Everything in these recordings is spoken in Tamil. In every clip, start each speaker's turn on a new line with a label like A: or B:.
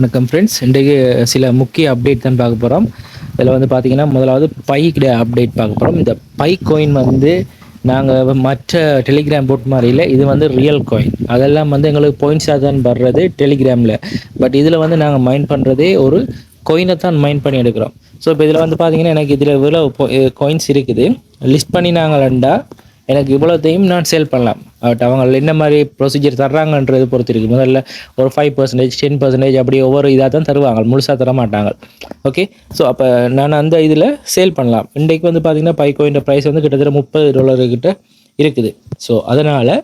A: வணக்கம் ஃப்ரெண்ட்ஸ் இன்றைக்கு சில முக்கிய அப்டேட் தான் பார்க்க போகிறோம் இதில் வந்து பார்த்தீங்கன்னா முதலாவது பைக்கிட அப்டேட் பார்க்க போகிறோம் இந்த பை கோயின் வந்து நாங்கள் மற்ற டெலிகிராம் போட் மாதிரி இல்லை இது வந்து ரியல் காயின் அதெல்லாம் வந்து எங்களுக்கு பாயிண்ட்ஸாக தான் வர்றது டெலிகிராமில் பட் இதில் வந்து நாங்கள் மைண்ட் பண்ணுறதே ஒரு கோயினை தான் மைண்ட் பண்ணி எடுக்கிறோம். ஸோ இப்போ இதில் வந்து பார்த்தீங்கன்னா எனக்கு இதில் இவ்வளோ காயின்ஸ் இருக்குது. லிஸ்ட் பண்ணி நாங்கள்ண்டா எனக்கு இவ்வளோத்தையும் நான் சேல் பண்ணலாம். பட் அவங்க என்ன மாதிரி ப்ரொசீஜர் தர்றாங்கன்றது பொறுத்து இருக்குது. முதல்ல ஒரு ஃபைவ் பர்சன்டேஜ் டென் பர்சன்டேஜ் அப்படி ஒவ்வொரு இதாக தான் தருவாங்க முழுசாக தர மாட்டாங்க ஓகே ஸோ அப்போ நான் அந்த இதில் சேல் பண்ணலாம். இன்றைக்கு வந்து பார்த்தீங்கன்னா பைக்கோயின் ப்ரைஸ் வந்து கிட்டத்தட்ட முப்பது டாலர்கிட்ட இருக்குது. ஸோ அதனால்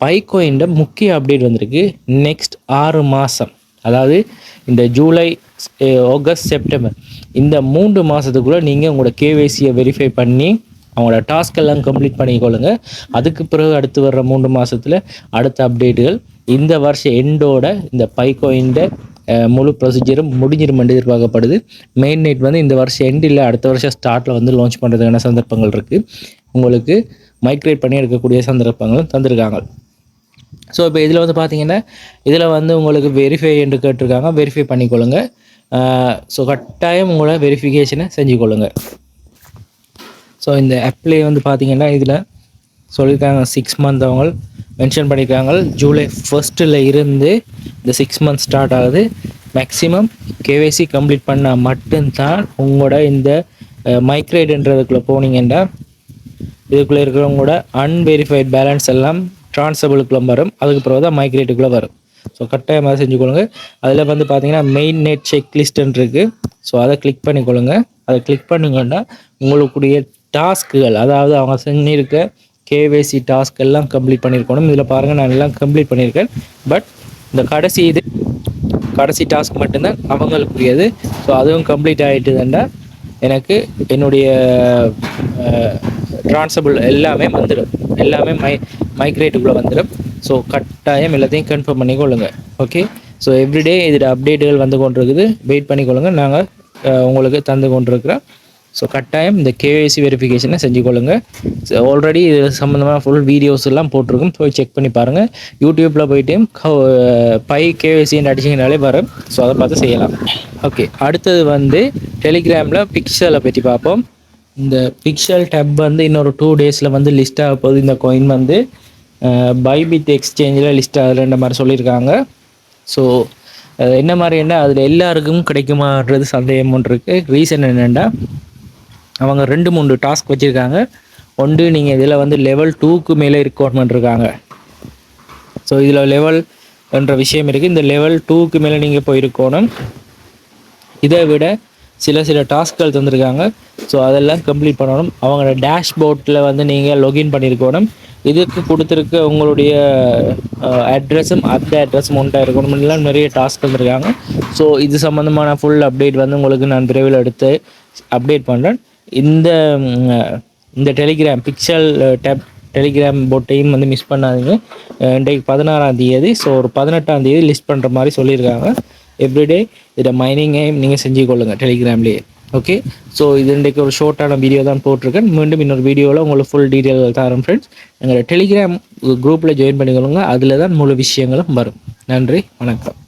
A: பைக்கோயின் முக்கிய அப்டேட் வந்திருக்கு நெக்ஸ்ட் ஆறு மாதம் அதாவது இந்த ஜூலை ஆகஸ்ட் செப்டம்பர் இந்த மூன்று மாதத்துக்குள்ளே நீங்கள் உங்களோட கேவைசியை வெரிஃபை பண்ணி அவங்களோட டாஸ்க் எல்லாம் கம்ப்ளீட் பண்ணிக்கொள்ளுங்க அதுக்கு பிறகு அடுத்து வர்ற மூன்று மாதத்தில் அடுத்த அப்டேட்டுகள் இந்த வருஷம் எண்டோட இந்த பைகோயின்ட முழு ப்ரொசீஜரும் முடிஞ்சிரும் என்று எதிர்பார்க்கப்படுது. மெயின் நைட் வந்து இந்த வருஷம் எண்ட் இல்லை அடுத்த வருஷம் ஸ்டார்ட்டில் வந்து லான்ச் பண்ணுறதுக்கான சந்தர்ப்பங்கள் இருக்குது உங்களுக்கு மைக்ரேட் பண்ணி எடுக்கக்கூடிய சந்தர்ப்பங்களும் தந்திருக்காங்க. ஸோ இப்போ இதில் வந்து பார்த்தீங்கன்னா இதில் வந்து உங்களுக்கு வெரிஃபை என்று கேட்டிருக்காங்க. வெரிஃபை பண்ணிக்கொள்ளுங்க. ஸோ கட்டாயம் உங்களோட வெரிஃபிகேஷனை செஞ்சுக்கொள்ளுங்க. ஸோ இந்த அப்ளை வந்து பார்த்தீங்கன்னா இதில் சொல்லியிருக்காங்க சிக்ஸ் மந்த் அவங்க மென்ஷன் பண்ணியிருக்காங்க ஜூலை ஃபர்ஸ்ட்டில் இருந்து இந்த சிக்ஸ் மந்த் ஸ்டார்ட் ஆகுது. மேக்ஸிமம் கேவைசி கம்ப்ளீட் பண்ணால் மட்டும்தான் உங்களோட இந்த மைக்ரேட்ன்றதுக்குள்ளே போனீங்கன்னா இதுக்குள்ளே இருக்கிறவங்க கூட அன்வெரிஃபைட் பேலன்ஸ் எல்லாம் ட்ரான்ஸபிளுக்குள்ளே வரும். அதுக்கு பிறகு தான் மைக்ரேட்டுக்குள்ளே வரும். ஸோ கட்டாயமாக செஞ்சுக்கொள்ளுங்க அதில் வந்து பார்த்தீங்கன்னா மெயின் நெட் செக் லிஸ்ட்டுன்னு இருக்குது ஸோ அதை கிளிக் பண்ணிக்கொள்ளுங்க. அதை கிளிக் பண்ணிங்கன்னா உங்களுக்குடைய டாஸ்க்குகள் அதாவது அவங்க செஞ்சிருக்க கேவைசி டாஸ்க் எல்லாம் கம்ப்ளீட் பண்ணியிருக்கணும் இதில் பாருங்கள் நான் எல்லாம் கம்ப்ளீட் பண்ணியிருக்கேன். பட் இந்த கடைசி இது கடைசி டாஸ்க் மட்டும்தான் அவங்களுக்குரியது. ஸோ அதுவும் கம்ப்ளீட் ஆகிட்டுதுண்டா எனக்கு என்னுடைய ட்ரான்ஸபிள் எல்லாமே வந்துடும். எல்லாமே மை மைக்ரேட்டுக்குள்ளே வந்துடும். ஸோ கட்டாயம் எல்லாத்தையும் கன்ஃபார்ம் பண்ணிக்கொள்ளுங்க. ஓகே? ஸோ எவ்ரிடே இதில் அப்டேட்டுகள் வந்து கொண்டிருக்குது வெயிட் பண்ணிக்கொள்ளுங்க. நாங்கள் உங்களுக்கு தந்து கொண்டிருக்கிறோம். ஸோ கட்டாயம் இந்த கேஏசி வெரிஃபிகேஷனை செஞ்சுக்கொள்ளுங்க. ஆல்ரெடி இது சம்மந்தமாக ஃபுல் வீடியோஸ் எல்லாம் போட்டிருக்கும். போய் செக் பண்ணி பாருங்கள் யூடியூப்பில் போயிட்டு பை கேஏசின்னு அடிச்சிங்கனாலே வரும். ஸோ அதை பார்த்து செய்யலாம். ஓகே அடுத்தது வந்து டெலிகிராமில் பிக்சலை பற்றி பார்ப்போம். இந்த பிக்சல் டேப் வந்து இன்னொரு டூ டேஸில் வந்து லிஸ்ட் ஆக போகுது. இந்த காயின் வந்து பைபித் எக்ஸ்சேஞ்சில் லிஸ்ட் ஆகுதுன்ற மாதிரி சொல்லியிருக்காங்க. ஸோ என்ன மாதிரி என்ன அதில் எல்லாருக்கும் கிடைக்குமான்றது சந்தேகம் ஒன்று இருக்குது ரீசன் என்னென்னா அவங்க ரெண்டு மூணு டாஸ்க் வச்சுருக்காங்க. ஒன்று நீங்கள் இதில் வந்து லெவல் டூக்கு மேலே இருக்கணும்னு இருக்காங்க. ஸோ இதில் லெவல் என்ற விஷயம் இருக்குது இந்த லெவல் டூக்கு மேலே நீங்கள் போயிருக்கணும் இதை விட சில சில டாஸ்க்கள் தந்திருக்காங்க. ஸோ அதெல்லாம் கம்ப்ளீட் பண்ணணும். அவங்களோட டேஷ்போர்ட்டில் வந்து நீங்கள் லொகின் பண்ணியிருக்கணும். இதுக்கு கொடுத்துருக்க உங்களுடைய அட்ரஸும் அந்த அட்ரஸும் ஒன்றாக இருக்கணும். எல்லாம் நிறைய டாஸ்க் தந்திருக்காங்க. ஸோ இது சம்மந்தமான ஃபுல் அப்டேட் வந்து உங்களுக்கு நான் விரைவில் எடுத்து அப்டேட் பண்ணுறேன் இந்த இந்த டெலிகிராம் பிக்சல் டேப் டெலிகிராம் போட்டையும் வந்து மிஸ் பண்ணாதீங்க. இன்றைக்கு பதினாறாம் தேதி ஸோ ஒரு பதினெட்டாம் தேதி லிஸ்ட் பண்ணுற மாதிரி சொல்லியிருக்காங்க. எவ்ரிடே இதை மைனிங்கையும் நீங்கள் செஞ்சு கொள்ளுங்கள் டெலிகிராம்லேயே. ஓகே ஸோ இது இன்றைக்கு ஒரு ஷார்ட்டான வீடியோ தான் போட்டிருக்கேன். மீண்டும் இன்னொரு வீடியோவில் உங்களுக்கு ஃபுல் டீட்டெயில் தரேன் ஃப்ரெண்ட்ஸ் எங்களோட டெலிகிராம் குரூப்பில் ஜாயின் பண்ணிக்கொள்ளுங்க. அதில் தான் முழு விஷயங்களும் வரும். நன்றி வணக்கம்.